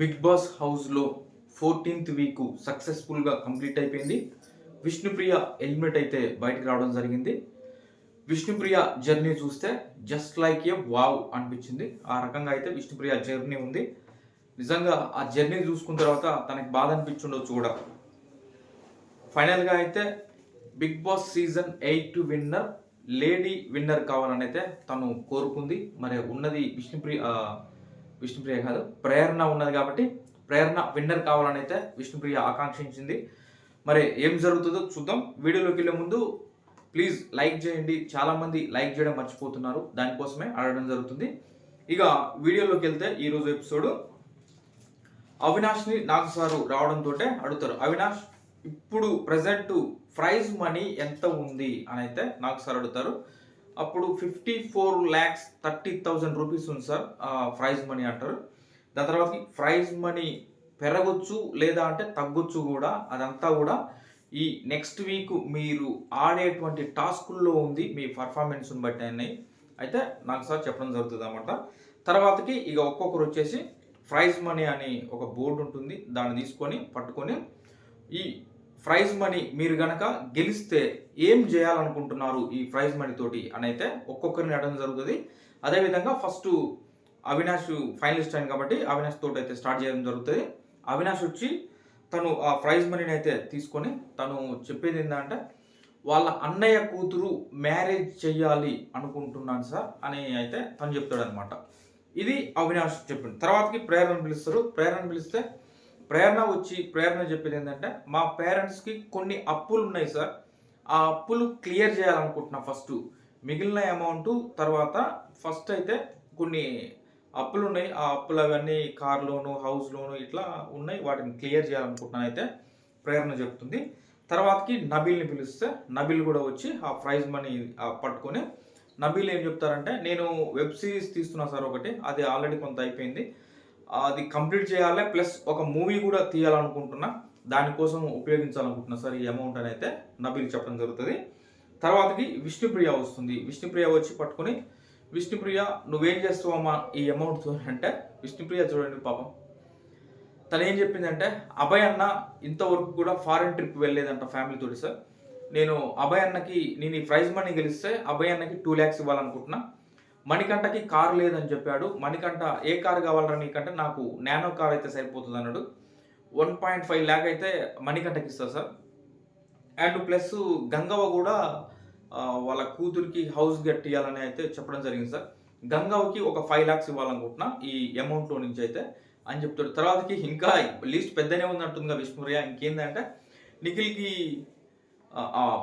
Big Boss హౌస్లో fourteenth week సక్సెస్ఫుల్గా complete అయిపోయింది. విష్ణుప్రియ ఎలిమినేట్ అయితే బయటకు రావడం జరిగింది. విష్ణుప్రియ జర్నీ చూస్తే జస్ట్ లైక్ ఏ వావ్ అనిపించింది. ఆ రకంగా అయితే విష్ణుప్రియ జర్నీ ఉంది. నిజంగా ఆ జర్నీ చూసుకున్న తర్వాత తనకి బాధ అనిపించుండొచ్చు కూడా. ఫైనల్గా అయితే Bigg Boss season eight winner lady winner కావాలని అయితే తను కోరుకుంది. మరి ఉన్నది విష్ణుప్రియ విష్ణుప్రియ కాదు ప్రేరణ ఉన్నది కాబట్టి ప్రేరణ విన్నర్ కావాలని అయితే విష్ణుప్రియ ఆకాంక్షించింది. మరి ఏం జరుగుతుందో చూద్దాం. వీడియోలోకి వెళ్ళే ముందు ప్లీజ్ లైక్ చేయండి. చాలామంది లైక్ చేయడం మర్చిపోతున్నారు. దానికోసమే అడగడం జరుగుతుంది. ఇక వీడియోలోకి వెళ్తే ఈరోజు ఎపిసోడ్. అవినాష్ని నాకు సారు రావడంతో అడుగుతారు. అవినాష్ ఇప్పుడు ప్రజెంట్ ప్రైజ్ మనీ ఎంత ఉంది? అని అయితే నాకు సార్ అడుగుతారు. అప్పుడు fifty four lakhs thirty thousand rupees ఉంది సార్. ప్రైజ్ మనీ అంటారు. దాని తర్వాత ప్రైజ్ మనీ పెరగొచ్చు లేదా అంటే తగ్గొచ్చు కూడా అదంతా కూడా ఈ నెక్స్ట్ వీక్ మీరు ఆడేటువంటి టాస్కుల్లో ఉంది. మీ పర్ఫార్మెన్స్ని బట్టి అన్నాయి అయితే నాకు సార్ చెప్పడం జరుగుతుంది అనమాట తర్వాతకి ఇక ఒక్కొక్కరు వచ్చేసి ప్రైజ్ మనీ అని ఒక బోర్డు ఉంటుంది. దాన్ని తీసుకొని పట్టుకొని ఈ ప్రైజ్ మనీ మీరు గనక గెలిస్తే ఏం చేయాలనుకుంటున్నారు ఈ ప్రైజ్ మనీ తోటి అని అయితే ఒక్కొక్కరిని అడగడం జరుగుతుంది. అదేవిధంగా ఫస్ట్ అవినాష్ ఫైనలిస్ట్ అయింది కాబట్టి అవినాష్ తోటి అయితే స్టార్ట్ చేయడం జరుగుతుంది. అవినాష్ వచ్చి తను ఆ ప్రైజ్ మనీని అయితే తీసుకొని తను చెప్పేది ఏంటంటే వాళ్ళ అన్నయ్య కూతురు మ్యారేజ్ చేయాలి అనుకుంటున్నాను సార్ అని అయితే తను చెప్తాడు అనమాట ఇది అవినాష్ చెప్పింది. తర్వాతకి ప్రేరణ పిలుస్తారు. ప్రేరణ పిలిస్తే ప్రేరణ వచ్చి ప్రేరణ చెప్పేది ఏంటంటే మా పేరెంట్స్కి కొన్ని అప్పులు ఉన్నాయి సార్. ఆ అప్పులు క్లియర్ చేయాలనుకుంటున్నా ఫస్ట్ మిగిలిన అమౌంట్ తర్వాత ఫస్ట్ అయితే కొన్ని అప్పులు ఉన్నాయి. ఆ అప్పులు అవన్నీ కార్ లోను హౌస్ లోను ఇట్లా ఉన్నాయి. వాటిని క్లియర్ చేయాలనుకుంటున్నాను అయితే ప్రేరణ చెప్తుంది. తర్వాతకి నబిల్ని పిలిస్తే నబిల్ కూడా వచ్చి ఆ ప్రైజ్ మనీ పట్టుకొని నబిల్ ఏం చెప్తారంటే నేను వెబ్ సిరీస్ తీస్తున్నా సార్ ఒకటి. అది ఆల్రెడీ కొంత అయిపోయింది. అది కంప్లీట్ చేయాలి ప్లస్ ఒక మూవీ కూడా తీయాలనుకుంటున్నా. దానికోసం ఉపయోగించాలనుకుంటున్నా. సార్ ఈ అమౌంట్ అని అయితే నబిల్ చెప్పడం జరుగుతుంది. తర్వాతకి విష్ణుప్రియ వస్తుంది. విష్ణుప్రియ వచ్చి పట్టుకొని విష్ణుప్రియ నువ్వేం చేస్తావమ్మా ఈ అమౌంట్తో అంటే విష్ణుప్రియ చూడండి పాపం. తను ఏం చెప్పిందంటే అభయ్ అన్న ఇంతవరకు కూడా ఫారెన్ ట్రిప్ వెళ్ళలేదంట ఫ్యామిలీ తోటి సార్. నేను అభయ్ అన్నకి నేను ఈ ప్రైజ్ మనీ గెలిస్తే అభయ్ అన్నకి టూ ల్యాక్స్ ఇవ్వాలనుకుంటున్నా. మణికంఠకి కారు లేదని చెప్పాడు. మణికంఠ ఏ కారు కావాలరా నీకంటే? నాకు నానో కార్ అయితే సరిపోతుంది అన్నాడు. వన్ పాయింట్ ఫైవ్ ల్యాక్ అయితే మణికంఠకి ఇస్తా సార్. అండ్ ప్లస్ గంగవ్వ కూడా వాళ్ళ కూతురికి హౌస్ కట్టియాలని అయితే చెప్పడం జరిగింది సార్. గంగవ్వకి ఒక ఫైవ్ ల్యాక్స్ ఇవ్వాలనుకుంటున్నా ఈ అమౌంట్లో నుంచి అయితే అని చెప్తాడు. తర్వాతకి ఇంకా లిస్ట్ పెద్దనే ఉంది అంటుందిగా విష్ణుప్రియ. ఇంకేందంటే నిఖిల్కి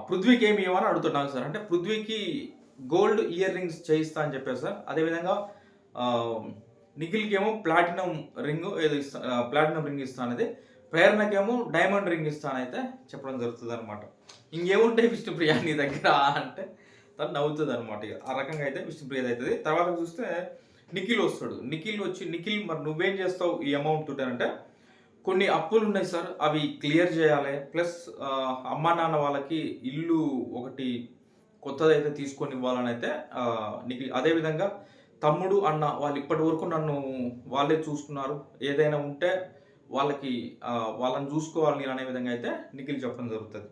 పృథ్వీకి ఏమి ఇవ్వాలని అడుగుతున్నాను సార్. అంటే పృథ్వీకి గోల్డ్ ఇయర్ రింగ్స్ చేయిస్తా అని చెప్పారు సార్. అదేవిధంగా నిఖిల్కి ఏమో ప్లాటినం రింగ్ ఏదో ఇస్తా ప్లాటినం రింగ్ ఇస్తానది ప్రేరణకేమో డైమండ్ రింగ్ ఇస్తానైతే చెప్పడం జరుగుతుంది అనమాట ఇంకేముంటాయి విష్ణుప్రియ నీ దగ్గర అంటే తను నవ్వుతుంది అనమాట ఇక ఆ రకంగా అయితే విష్ణుప్రియ అవుతుంది. తర్వాత చూస్తే నిఖిల్ వస్తాడు. నిఖిల్ వచ్చి నిఖిల్ మరి నువ్వేం చేస్తావు ఈ అమౌంట్ అంటే కొన్ని అప్పులు ఉన్నాయి సార్. అవి క్లియర్ చేయాలి. ప్లస్ అమ్మా నాన్న వాళ్ళకి ఇల్లు ఒకటి కొత్తదైతే తీసుకొని ఇవ్వాలని అయితే నీకు అదేవిధంగా తమ్ముడు అన్న వాళ్ళు ఇప్పటి వరకు నన్ను వాళ్ళే చూసుకున్నారు. ఏదైనా ఉంటే వాళ్ళకి వాళ్ళని చూసుకోవాలి నేను అనే విధంగా అయితే నిఖిల్ చెప్పడం జరుగుతుంది.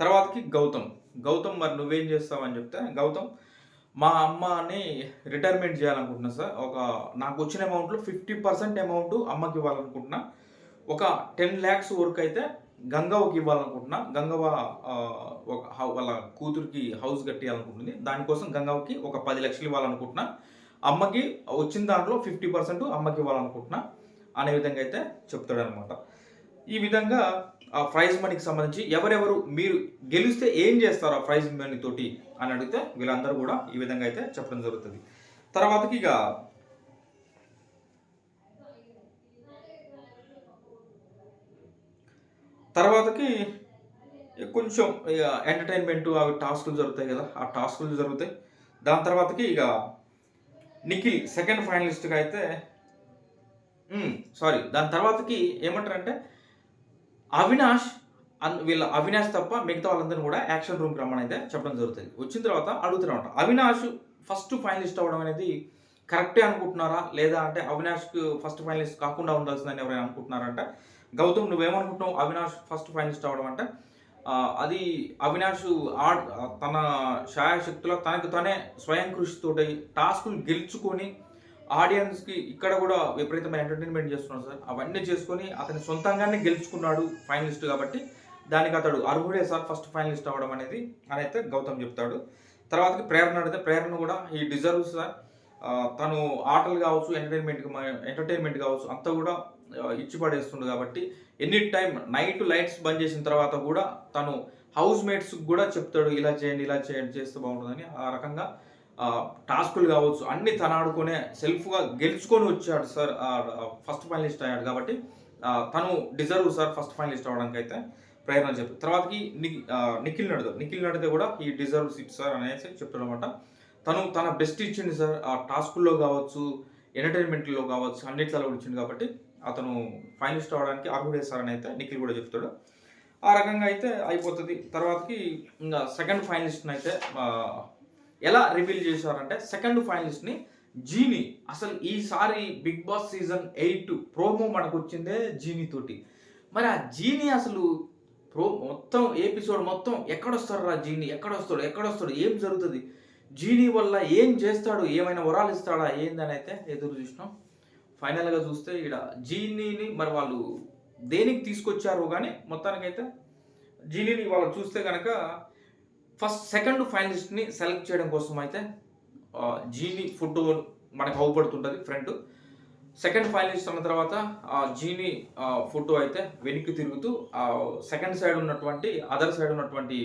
తర్వాతకి గౌతమ్. గౌతమ్ మరి నువ్వేం చేస్తావని చెప్తే గౌతమ్ మా అమ్మని రిటైర్మెంట్ చేయాలనుకుంటున్నా సార్. ఒక నాకు వచ్చిన అమౌంట్లో ఫిఫ్టీ పర్సెంట్ అమౌంట్ అమ్మకి ఇవ్వాలనుకుంటున్నా. ఒక టెన్ ల్యాక్స్ వరకు అయితే గంగవ్వకి ఇవ్వాలనుకుంటున్నా. గంగవ్వ ఒక వాళ్ళ కూతురికి హౌస్ కట్టేయాలనుకుంటుంది. దానికోసం గంగవ్వకి ఒక పది లక్షలు ఇవ్వాలనుకుంటున్నా. అమ్మకి వచ్చిన దాంట్లో ఫిఫ్టీ పర్సెంట్ అమ్మకి ఇవ్వాలనుకుంటున్నా. అనే విధంగా అయితే చెప్తాడు అనమాట ఈ విధంగా ఆ ప్రైజ్ మనీకి సంబంధించి ఎవరెవరు మీరు గెలిస్తే ఏం చేస్తారు ఆ ప్రైజ్ మనీ తోటి అని అడిగితే వీళ్ళందరూ కూడా ఈ విధంగా అయితే చెప్పడం జరుగుతుంది. తర్వాతకి ఇక తర్వాతకి కొంచెం ఇక ఎంటర్టైన్మెంట్ అవి టాస్కులు జరుగుతాయి కదా ఆ టాస్కులు జరుగుతాయి. దాని తర్వాతకి ఇక నిఖిల్ సెకండ్ ఫైనలిస్ట్గా అయితే సారీ దాని తర్వాతకి ఏమంటారంటే అవినాష్ అన్ వీళ్ళ అవినాష్ తప్ప మిగతా వాళ్ళందరూ కూడా యాక్షన్ రూమ్కి రమ్మని అయితే చెప్పడం జరుగుతుంది. వచ్చిన తర్వాత అడుగుతున్నమాట అవినాష్ ఫస్ట్ ఫైనలిస్ట్ అవ్వడం అనేది కరెక్టే అనుకుంటున్నారా? లేదా అంటే అవినాష్కి ఫస్ట్ ఫైనలిస్ట్ కాకుండా ఉండాల్సిందని ఎవరైనా అనుకుంటున్నారంటే గౌతమ్ నువ్వేమనుకుంటున్నావు అవినాష్ ఫస్ట్ ఫైనలిస్ట్ అవడం అంటే? అది అవినాష్ ఆ తన శాయశక్తిలో తనకు తనే స్వయం కృషితోటి టాస్కులు గెలుచుకొని ఆడియన్స్కి ఇక్కడ కూడా విపరీతమైన ఎంటర్టైన్మెంట్ చేస్తున్నాడు సార్. అవన్నీ చేసుకొని అతని సొంతంగానే గెలుచుకున్నాడు ఫైనలిస్ట్ కాబట్టి దానికి అతడు అర్హుడే సార్ ఫస్ట్ ఫైనలిస్ట్ అవ్వడం అనేది అని అయితే గౌతమ్ చెప్తాడు. తర్వాతకి ప్రేరణ అడిగితే ప్రేరణ కూడా ఈ డిజర్వ్ సార్. తను ఆటలు కావచ్చు ఎంటర్టైన్మెంట్ ఎంటర్టైన్మెంట్ కావచ్చు అంతా కూడా ఇచ్చి పడేస్తుండు కాబట్టి ఎనీ టైం నైట్ లైట్స్ బంద్ చేసిన తర్వాత కూడా తను హౌస్ మేట్స్ కూడా చెప్తాడు ఇలా చేయండి ఇలా చేయండి చేస్తే బాగుంటుందని. ఆ రకంగా టాస్కులు కావచ్చు అన్ని తన ఆడుకునే సెల్ఫ్గా గెలుచుకొని వచ్చాడు సార్ ఫస్ట్ ఫైనలిస్ట్ అయ్యాడు కాబట్టి తను డిజర్వ్ సార్ ఫస్ట్ ఫైనలిస్ట్ అవ్వడానికి అయితే ప్రేరణ చెప్పి తర్వాతకి నిఖిల్ నడుదు నిఖిల్ నడితే కూడా ఈ డిజర్వ్ సీట్ సార్ అనేసి చెప్తాడు అనమాట తను తన బెస్ట్ ఇచ్చింది సార్ ఆ టాస్కుల్లో కావచ్చు ఎంటర్టైన్మెంట్లో కావచ్చు అన్నిట్లలో కూడా ఇచ్చింది కాబట్టి అతను ఫైనలిస్ట్ అవడానికి అర్హుడే సార్ అని అయితే నిఖిల్ కూడా చెప్తాడు. ఆ రకంగా అయితే అయిపోతుంది. తర్వాతకి ఇంకా సెకండ్ ఫైనలిస్ట్ని అయితే ఎలా రివీల్ చేశారంటే సెకండ్ ఫైనలిస్ట్ని జీని అసలు ఈసారి Bigg Boss season eight promo మనకు వచ్చిందే జీని తోటి. మరి ఆ జీని అసలు ప్రో మొత్తం ఎపిసోడ్ మొత్తం ఎక్కడొస్తాడు రా జీని? ఎక్కడొస్తాడు? ఎక్కడొస్తాడు? ఏం జరుగుతుంది? జీని వల్ల ఏం చేస్తాడు? ఏమైనా వరాలు ఇస్తాడా? ఏందని అయితే ఎదురు చూసినాం. ఫైనల్గా చూస్తే ఇక్కడ జీనీని మరి వాళ్ళు దేనికి తీసుకొచ్చారు కానీ మొత్తానికైతే జీనీని వాళ్ళు చూస్తే కనుక ఫస్ట్ సెకండ్ ఫైనలిస్ట్ని సెలెక్ట్ చేయడం కోసం అయితే జీనీ ఫుడ్ ఫోటో మనకు అవపడుతుంటుంది ఫ్రంట్. సెకండ్ ఫైనలిస్ట్ అన్న తర్వాత ఆ జీనీ ఫోటో అయితే వెనక్కి తిరుగుతూ ఆ సెకండ్ సైడ్ ఉన్నటువంటి అదర్ సైడ్ ఉన్నటువంటి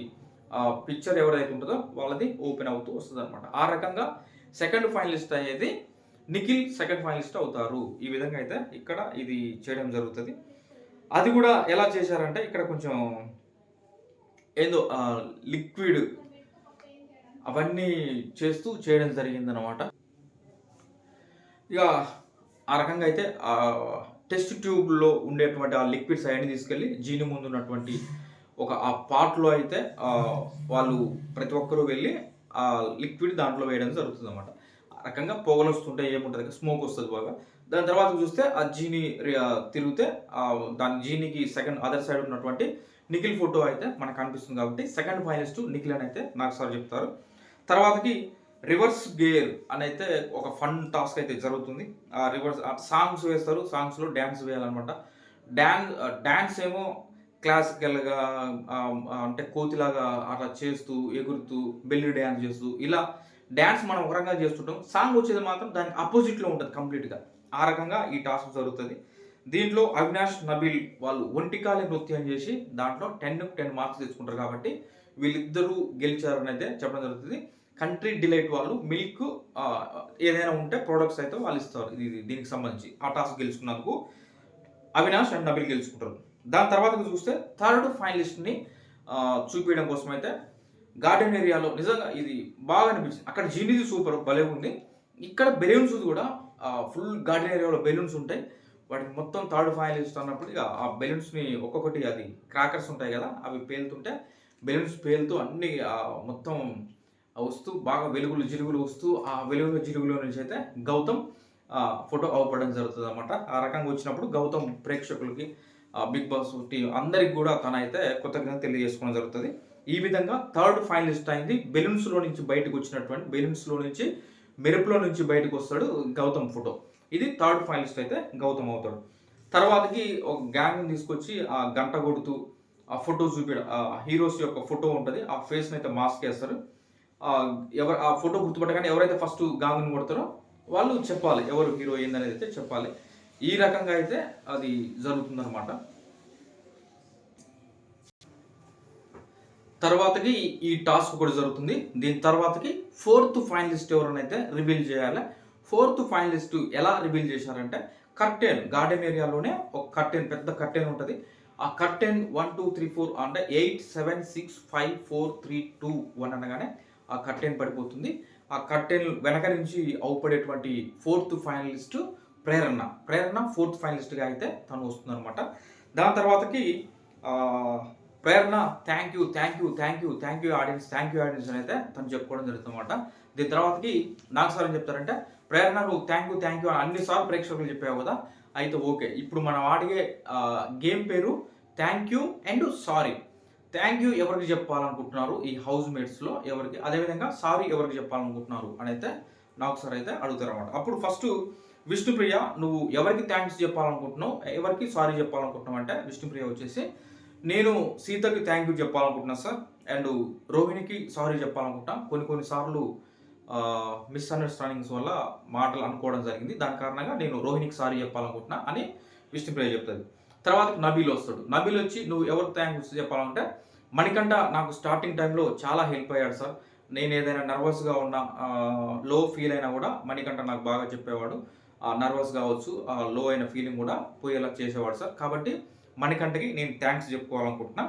పిక్చర్ ఎవరైతే ఉంటుందో వాళ్ళది ఓపెన్ అవుతూ వస్తుంది అనమాట ఆ రకంగా సెకండ్ ఫైనలిస్ట్ అనేది నిఖిల్ సెకండ్ ఫైనలిస్ట్ అవుతారు. ఈ విధంగా అయితే ఇక్కడ ఇది చేయడం జరుగుతుంది. అది కూడా ఎలా చేశారంటే ఇక్కడ కొంచెం ఏదో లిక్విడ్ అవన్నీ చేస్తూ చేయడం జరిగిందనమాట ఇక ఆ రకంగా అయితే టెస్ట్ ట్యూబ్లో ఉండేటువంటి ఆ లిక్విడ్స్ అవన్నీ తీసుకెళ్ళి జీని ముందు ఉన్నటువంటి ఒక ఆ పాట్లో అయితే వాళ్ళు ప్రతి ఒక్కరూ వెళ్ళి ఆ లిక్విడ్ దాంట్లో వేయడం జరుగుతుంది అనమాట రకంగా పొగలు వస్తుంటే ఏముంటుంది స్మోక్ వస్తుంది బాగా. దాని తర్వాత చూస్తే ఆ జీని తిరిగితే దాని జీనికి సెకండ్ అదర్ సైడ్ ఉన్నటువంటి నిఖిల్ ఫోటో అయితే మనకు కనిపిస్తుంది కాబట్టి సెకండ్ ఫైనలిస్ట్ నిఖిల్ అని అయితే నాకు సార్ చెప్తారు. తర్వాతకి రివర్స్ గేర్ అని అయితే ఒక ఫన్ టాస్క్ అయితే జరుగుతుంది. ఆ రివర్స్ సాంగ్స్ వేస్తారు. సాంగ్స్లో డ్యాన్స్ వేయాలన్నమాట. డ్యాన్స్ డ్యాన్స్ ఏమో క్లాసికల్గా అంటే కోతిలాగా అట్లా చేస్తూ ఎగురుతూ బెల్లి డ్యాన్స్ చేస్తూ ఇలా డ్యాన్స్ మనం ఒక రకంగా చేస్తుంటాం. సాంగ్ వచ్చేది మాత్రం దానికి అపోజిట్లో ఉంటుంది కంప్లీట్గా ఆ రకంగా ఈ టాస్క్ జరుగుతుంది. దీంట్లో అవినాష్ నబీల్ వాళ్ళు ఒంటికాలి నృత్యం చేసి దాంట్లో టెన్ టెన్ మార్క్స్ తెచ్చుకుంటారు కాబట్టి వీళ్ళిద్దరూ గెలిచారని అయితే చెప్పడం జరుగుతుంది. కంట్రీ డిలైట్ వాళ్ళు మిల్క్ ఏదైనా ఉంటే ప్రోడక్ట్స్ అయితే వాళ్ళు ఇస్తారు. ఇది దీనికి సంబంధించి ఆ టాస్క్ గెలుచుకున్నందుకు అవినాష్ అండ్ నబిల్ గెలుచుకుంటారు. దాని తర్వాత చూస్తే థర్డ్ ఫైనలిస్ట్ని చూపించడం కోసం అయితే గార్డెన్ ఏరియాలో నిజంగా ఇది బాగా అనిపించింది. అక్కడ జీనిది సూపర్ భలే ఉంది. ఇక్కడ బెలూన్స్ కూడా ఫుల్ గార్డెన్ ఏరియాలో బెలూన్స్ ఉంటాయి. వాటిని మొత్తం థర్డ్ ఫైనల్ ఇస్తున్నప్పుడు ఇక ఆ బెలూన్స్ని ఒక్కొక్కటి అది క్రాకర్స్ ఉంటాయి కదా అవి పేలుతుంటే బెలూన్స్ పేలుతూ అన్ని మొత్తం వస్తూ బాగా వెలుగులు జిలుగులు వస్తూ ఆ వెలుగుల జిలుగులో నుంచి అయితే గౌతమ్ ఫోటో అవపడడం జరుగుతుంది అనమాట ఆ రకంగా వచ్చినప్పుడు గౌతమ్ ప్రేక్షకులకి బిగ్ బాస్ టీ అందరికి కూడా తన అయితే కృతజ్ఞత తెలియజేసుకోవడం జరుగుతుంది. ఈ విధంగా థర్డ్ ఫైనలిస్ట్ అయింది. బెలూన్స్లో నుంచి బయటకు వచ్చినటువంటి బెలూన్స్లో నుంచి మెరుపులో నుంచి బయటకు వస్తాడు గౌతమ్ ఫోటో. ఇది థర్డ్ ఫైనలిస్ట్ అయితే గౌతమ్ అవుతాడు. తర్వాతకి ఒక గ్యాంగ్ తీసుకొచ్చి ఆ గంట కొడుతూ ఆ ఫోటో చూపించడం ఆ హీరోస్ యొక్క ఫోటో ఉంటుంది. ఆ ఫేస్ని అయితే మాస్క్ వేస్తారు. ఎవరు ఆ ఫోటో గుర్తుపట్టగానే ఎవరైతే ఫస్ట్ గాంగ్ని కొడతారో వాళ్ళు చెప్పాలి. ఎవరు హీరో ఏందనేది అయితే చెప్పాలి. ఈ రకంగా అయితే అది జరుగుతుందన్నమాట. తర్వాతకి ఈ టాస్క్ కూడా జరుగుతుంది. దీని తర్వాతకి ఫోర్త్ ఫైనలిస్ట్ ఎవరైతే రివీల్ చేయాలి ఫోర్త్ ఫైనలిస్ట్ ఎలా రివీల్ చేశారంటే కర్టెన్ గార్డెన్ ఏరియాలోనే ఒక కర్టెన్ పెద్ద కర్టెన్ ఉంటుంది. ఆ curtain one two three four అంటే eight seven six five four three two one అనగానే ఆ కర్టెన్ పడిపోతుంది. ఆ కర్టెన్ వెనక నుంచి అవుపడేటువంటి fourth finalist Prerana. Prerana fourth ఫైనలిస్ట్గా అయితే తను వస్తుందన్నమాట. దాని తర్వాతకి Prerana thank you thank you thank you thank you audience thank you audience అని అయితే తను చెప్పుకోవడం జరుగుతుంది అనమాట దీని తర్వాతకి నాకు సార్ ఏం చెప్తారంటే ప్రేరణ నువ్వు థ్యాంక్ యూ థ్యాంక్ యూ అని అన్నిసార్లు ప్రేక్షకులు చెప్పావు కదా అయితే ఓకే. ఇప్పుడు మనం ఆడిగే గేమ్ పేరు thank you and sorry thank you ఎవరికి చెప్పాలనుకుంటున్నారు? ఈ హౌస్ మేట్స్లో ఎవరికి? అదేవిధంగా సారీ ఎవరికి చెప్పాలనుకుంటున్నారు? అని అయితే నాకు సార్ అయితే అడుగుతారు అనమాట అప్పుడు ఫస్ట్ విష్ణుప్రియ నువ్వు ఎవరికి థ్యాంక్స్ చెప్పాలనుకుంటున్నావు? ఎవరికి సారీ చెప్పాలనుకుంటున్నావు అంటే విష్ణుప్రియ వచ్చేసి నేను సీతకి థ్యాంక్ యూ చెప్పాలనుకుంటున్నాను సార్ అండ్ రోహిణికి సారీ చెప్పాలనుకుంటా కొన్ని కొన్ని సార్లు మిస్అండర్స్టాండింగ్స్ వల్ల మాటలు అనుకోవడం జరిగింది. దాని కారణంగా నేను రోహిణికి సారీ చెప్పాలనుకుంటున్నా అని విష్ణుప్రియ చెప్తుంది. తర్వాత నబీల్ వస్తాడు. నబీల్ వచ్చి నువ్వు ఎవరు థ్యాంక్స్ చెప్పాలంటే మణికంఠ నాకు స్టార్టింగ్ టైంలో చాలా హెల్ప్ అయ్యాడు సార్ నేను ఏదైనా నర్వస్గా ఉన్నా లో ఫీల్ అయినా కూడా మణికంఠ నాకు బాగా చెప్పేవాడు. నర్వస్ కావచ్చు లో అయిన ఫీలింగ్ కూడా పోయేలా చేసేవాడు సార్ కాబట్టి మణికంఠకి నేను థ్యాంక్స్ చెప్పుకోవాలనుకుంటున్నా.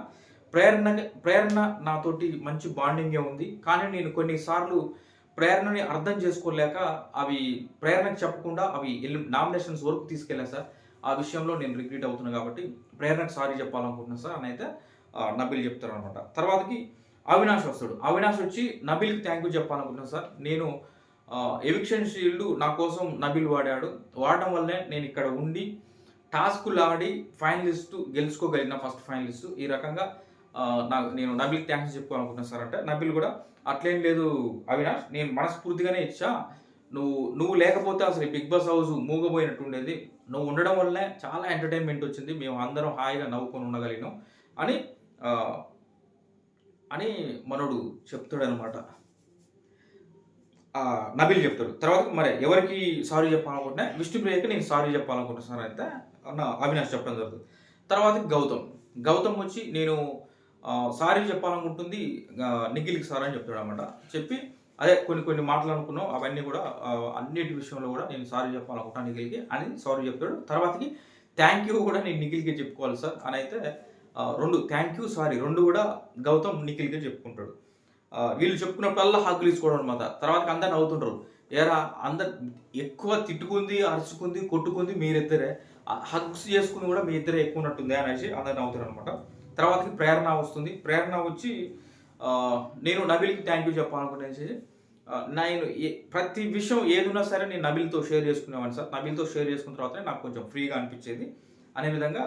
ప్రేరణ ప్రేరణ నాతోటి మంచి బాండింగే ఉంది. కానీ నేను కొన్నిసార్లు ప్రేరణని అర్థం చేసుకోలేక అవి ప్రేరణకు చెప్పకుండా అవి నామినేషన్స్ వరకు తీసుకెళ్ళాను సార్. ఆ విషయంలో నేను రిగ్రెట్ అవుతున్నాను కాబట్టి ప్రేరణకు సారీ చెప్పాలనుకుంటున్నాను సార్. అని అయితే నబిల్ చెప్తారు అనమాట తర్వాతకి అవినాష్ వస్తాడు. అవినాష్ వచ్చి నబిల్కి థ్యాంక్ యూ చెప్పాలనుకుంటున్నాను సార్. నేను ఎవిక్షన్ షీల్డ్ నా కోసం నబిల్ వాడాడు. వాడడం వల్లే నేను ఇక్కడ ఉండి టాస్కులు ఆడి ఫైనలిస్ట్ గెలుచుకోగలిగిన ఫస్ట్ ఫైనలిస్ట్. ఈ రకంగా నాకు నేను నబిల్ థ్యాంక్స్ చెప్పుకోవాలనుకుంటున్నాను సార్ అంటే నబిల్ కూడా అట్లేం లేదు అవినాష్ నేను మనస్ఫూర్తిగానే ఇచ్చా. నువ్వు నువ్వు లేకపోతే అసలు బిగ్ బాస్ హౌస్ మూగబోయినట్టు ఉండేది నువ్వు ఉండడం వల్లనే చాలా ఎంటర్టైన్మెంట్ వచ్చింది. మేము అందరం హాయిగా నవ్వుకొని ఉండగలిగినాం. అని అని మనోడు చెప్తాడు అనమాట నబిల్ చెప్తాడు. తర్వాత మరి ఎవరికి సారీ చెప్పాలనుకుంటున్నా? విష్ణుప్రియకి నేను సారీ చెప్పాలనుకుంటున్నాను సార్ అయితే అన్న అవినాష్ చెప్పడం జరుగుతుంది. తర్వాత గౌతమ్. గౌతమ్ వచ్చి నేను సారీ చెప్పాలనుకుంటుంది నిఖిల్కి సార్ అని చెప్తాడు అనమాట చెప్పి అదే కొన్ని కొన్ని మాటలు అనుకున్నాం అవన్నీ కూడా అన్నిటి విషయంలో కూడా నేను సారీ చెప్పాలనుకుంటాను నిఖిల్కి అని సారీ చెప్తాడు. తర్వాతకి థ్యాంక్ యూ కూడా నేను నిఖిల్కి చెప్పుకోవాలి సార్ అని అయితే రెండు థ్యాంక్ యూ సారీ రెండు కూడా గౌతమ్ నిఖిల్కి చెప్పుకుంటాడు. వీళ్ళు చెప్పుకున్నప్పుడల్లా హక్కులు తీసుకోవడం అనమాట తర్వాత అందరు నవ్వుతుంటారు. ఏరా అందరు ఎక్కువ తిట్టుకుంది అరుచుకుంది కొట్టుకుంది మీరిద్దరే. హగ్స్ చేసుకుని కూడా మీ ఇద్దరే ఎక్కువ ఉన్నట్టుంది అనేసి అందరు నవ్వుతారు అనమాట తర్వాతకి ప్రేరణ వస్తుంది. ప్రేరణ వచ్చి నేను నబిల్కి థ్యాంక్ యూ చెప్పాలనుకునేసి నేను ప్రతి విషయం ఏదున్నా సరే నేను నబిల్తో షేర్ చేసుకునేవాడిని సార్. నబిల్తో షేర్ చేసుకున్న తర్వాత నాకు కొంచెం ఫ్రీగా అనిపించేది. అనే విధంగా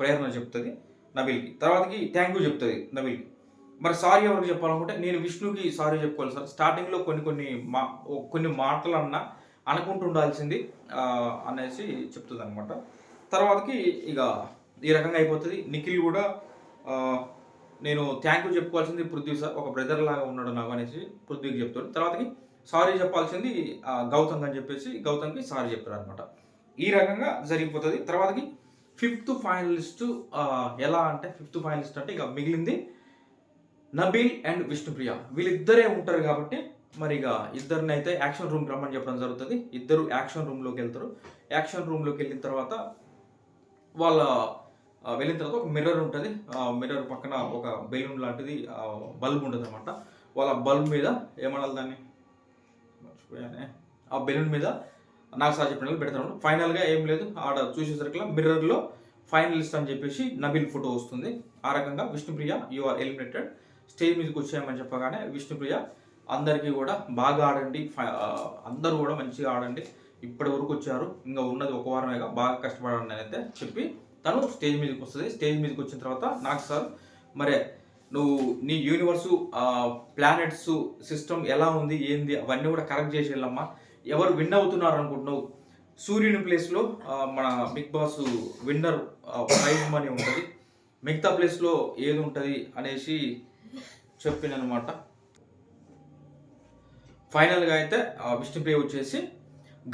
ప్రేరణ చెప్తుంది నబిల్కి. తర్వాతకి థ్యాంక్ యూ చెప్తుంది నబిల్కి. మరి సారీ ఎవరికి చెప్పాలనుకుంటే నేను విష్ణుకి సారీ చెప్పుకోవాలి సార్. స్టార్టింగ్లో కొన్ని కొన్ని మా కొన్ని మాటలు అన్నా అనుకుంటుండాల్సింది అనేసి చెప్తుంది అనమాట తర్వాతకి ఇక ఈ రకంగా అయిపోతుంది. నిఖిల్ కూడా నేను థ్యాంక్ యూ చెప్పుకోవాల్సింది పృథ్వీ సార్ ఒక బ్రదర్ లాగా ఉన్నాడు నాకు అనేసి పృథ్వీకి చెప్తాడు. తర్వాతకి సారీ చెప్పాల్సింది గౌతమ్ అని చెప్పేసి గౌతమ్కి సారీ చెప్పారు అనమాట ఈ రకంగా జరిగిపోతుంది. తర్వాతకి ఫిఫ్త్ ఫైనలిస్ట్ ఎలా అంటే ఫిఫ్త్ ఫైనలిస్ట్ అంటే ఇక మిగిలింది నబీల్ అండ్ విష్ణుప్రియ. వీళ్ళిద్దరే ఉంటారు కాబట్టి మరి ఇక ఇద్దరిని అయితే యాక్షన్ రూమ్కి రమ్మని చెప్పడం జరుగుతుంది. ఇద్దరు యాక్షన్ రూమ్లోకి వెళ్తారు. యాక్షన్ రూమ్లోకి వెళ్ళిన తర్వాత వాళ్ళ వెళ్ళిన తర్వాత ఒక మిర్రర్ ఉంటుంది. ఆ మిర్రర్ పక్కన ఒక బెలూన్ లాంటిది బల్బ్ ఉంటుంది అనమాట వాళ్ళ బల్బ్ మీద ఏమనాలి దాన్ని? మర్చిపోయానే. ఆ బెలూన్ మీద నాకు సార్ చెప్పిన పెడతాను ఫైనల్గా ఏం లేదు. ఆడ చూసేసరికి మిర్రర్లో ఫైనలిస్ట్ అని చెప్పేసి నబిల్ ఫోటో వస్తుంది. ఆ రకంగా Vishnupriya you are eliminated. Stage మీదకి వచ్చామని చెప్పగానే విష్ణుప్రియ అందరికీ కూడా బాగా ఆడండి. అందరూ కూడా మంచిగా ఆడండి. ఇప్పటి వరకు వచ్చారు. ఇంకా ఉన్నది ఒక వారమేగా బాగా కష్టపడండి అని అయితే చెప్పి తను స్టేజ్ మీదకి వస్తుంది. స్టేజ్ మీదకి వచ్చిన తర్వాత నాకు సార్ మరే నువ్వు నీ యూనివర్సు ప్లానెట్స్ సిస్టమ్ ఎలా ఉంది ఏంది అవన్నీ కూడా కరెక్ట్ చేసి వెళ్ళమ్మా. ఎవరు విన్ అవుతున్నారు అనుకుంటున్నావు? సూర్యుని ప్లేస్లో మన Bigg Boss winner prize money ఉంటుంది. మిగతా ప్లేస్లో ఏది ఉంటుంది అనేసి చెప్పినమాట ఫైనల్గా అయితే విష్ణుప్రియ వచ్చేసి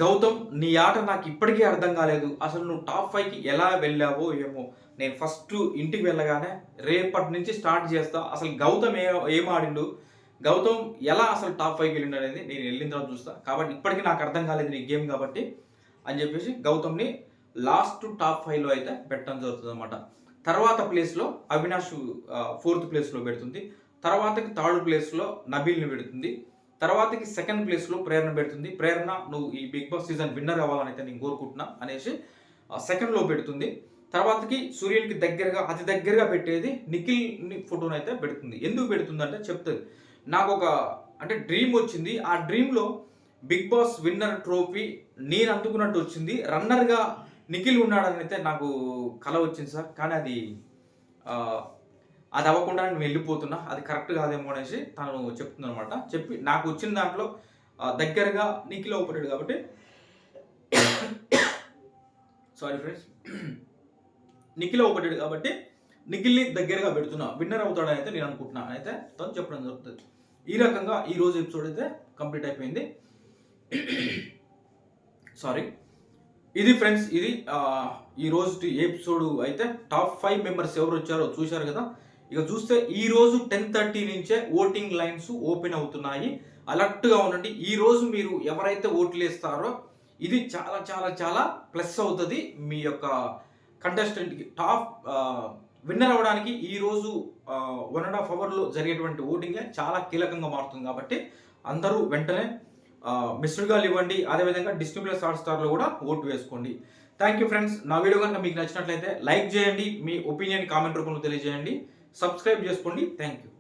గౌతమ్ నీ ఆట నాకు ఇప్పటికీ అర్థం కాలేదు. అసలు నువ్వు టాప్ ఫైవ్కి ఎలా వెళ్ళావో ఏమో. నేను ఫస్ట్ ఇంటికి వెళ్ళగానే రేపటి నుంచి స్టార్ట్ చేస్తా. అసలు గౌతమ్ ఏ ఏం ఆడిండు? గౌతమ్ ఎలా అసలు టాప్ ఫైవ్కి వెళ్ళిండు అనేది నేను వెళ్ళిన తర్వాత చూస్తా. కాబట్టి ఇప్పటికీ నాకు అర్థం కాలేదు నీ గేమ్ కాబట్టి అని చెప్పేసి గౌతమ్ని లాస్ట్ టాప్ ఫైవ్లో అయితే పెట్టడం జరుగుతుంది అనమాట తర్వాత ప్లేస్లో అవినాష్ ఫోర్త్ ప్లేస్లో పెడుతుంది. తర్వాతకి థర్డ్ ప్లేస్లో నబీల్ని పెడుతుంది. తర్వాతకి సెకండ్ ప్లేస్లో ప్రేరణ పెడుతుంది. ప్రేరణ నువ్వు ఈ బిగ్ బాస్ సీజన్ విన్నర్ అవ్వాలని అయితే నేను కోరుకుంటున్నా అనేసి సెకండ్లో పెడుతుంది. తర్వాతకి సూర్యునికి దగ్గరగా అతి దగ్గరగా పెట్టేది నిఖిల్ని ఫోటోని అయితే పెడుతుంది. ఎందుకు పెడుతుంది అంటే చెప్తుంది. నాకు ఒక అంటే డ్రీమ్ వచ్చింది. ఆ డ్రీమ్లో బిగ్ బాస్ విన్నర్ ట్రోఫీ నేను అందుకున్నట్టు వచ్చింది. రన్నర్గా నిఖిల్ ఉన్నాడని అయితే నాకు కల వచ్చింది సార్. కానీ అది అది అవ్వకుండా నేను వెళ్ళిపోతున్నా అది కరెక్ట్ కాదేమో అనేసి తను చెప్తుందనమాట చెప్పి నాకు వచ్చిన దాంట్లో దగ్గరగా నిఖిల్ అవుపడాడు కాబట్టి సారీ ఫ్రెండ్స్ నిఖిల్ అవుపడాడు కాబట్టి నిఖిల్ని దగ్గరగా పెడుతున్నా. విన్నర్ అవుతాడని అయితే నేను అనుకుంటున్నా. అయితే తను చెప్పడం జరుగుతుంది. ఈ రకంగా ఈ రోజు ఎపిసోడ్ అయితే కంప్లీట్ అయిపోయింది. సారీ ఇది ఫ్రెండ్స్ ఇది ఈ రోజు ఎపిసోడ్ అయితే టాప్ ఫైవ్ మెంబర్స్ ఎవరు వచ్చారో చూశారు కదా? ఇక చూస్తే ఈ రోజు టెన్ థర్టీ నుంచే ఓటింగ్ లైన్స్ ఓపెన్ అవుతున్నాయి. అలర్ట్గా ఉండండి. ఈ రోజు మీరు ఎవరైతే ఓట్లు వేస్తారో ఇది చాలా చాలా చాలా ప్లస్ అవుతుంది మీ యొక్క కంటెస్టెంట్కి టాప్ విన్నర్ అవ్వడానికి ఈ రోజు వన్ అండ్ హాఫ్ అవర్లో జరిగేటువంటి ఓటింగే చాలా కీలకంగా మారుతుంది కాబట్టి అందరూ వెంటనే మిస్డ్ కాల్ ఇవ్వండి. అదేవిధంగా డిస్ట్రిబ్యూటర్ ప్లస్ హాట్ స్టార్లో కూడా ఓటు వేసుకోండి. థ్యాంక్ యూ ఫ్రెండ్స్ నా వీడియో కనుక మీకు నచ్చినట్లయితే లైక్ చేయండి. మీ ఒపీనియన్ కామెంట్ రూపంలో తెలియజేయండి. సబ్స్క్రైబ్ చేసుకోండి థ్యాంక్ యూ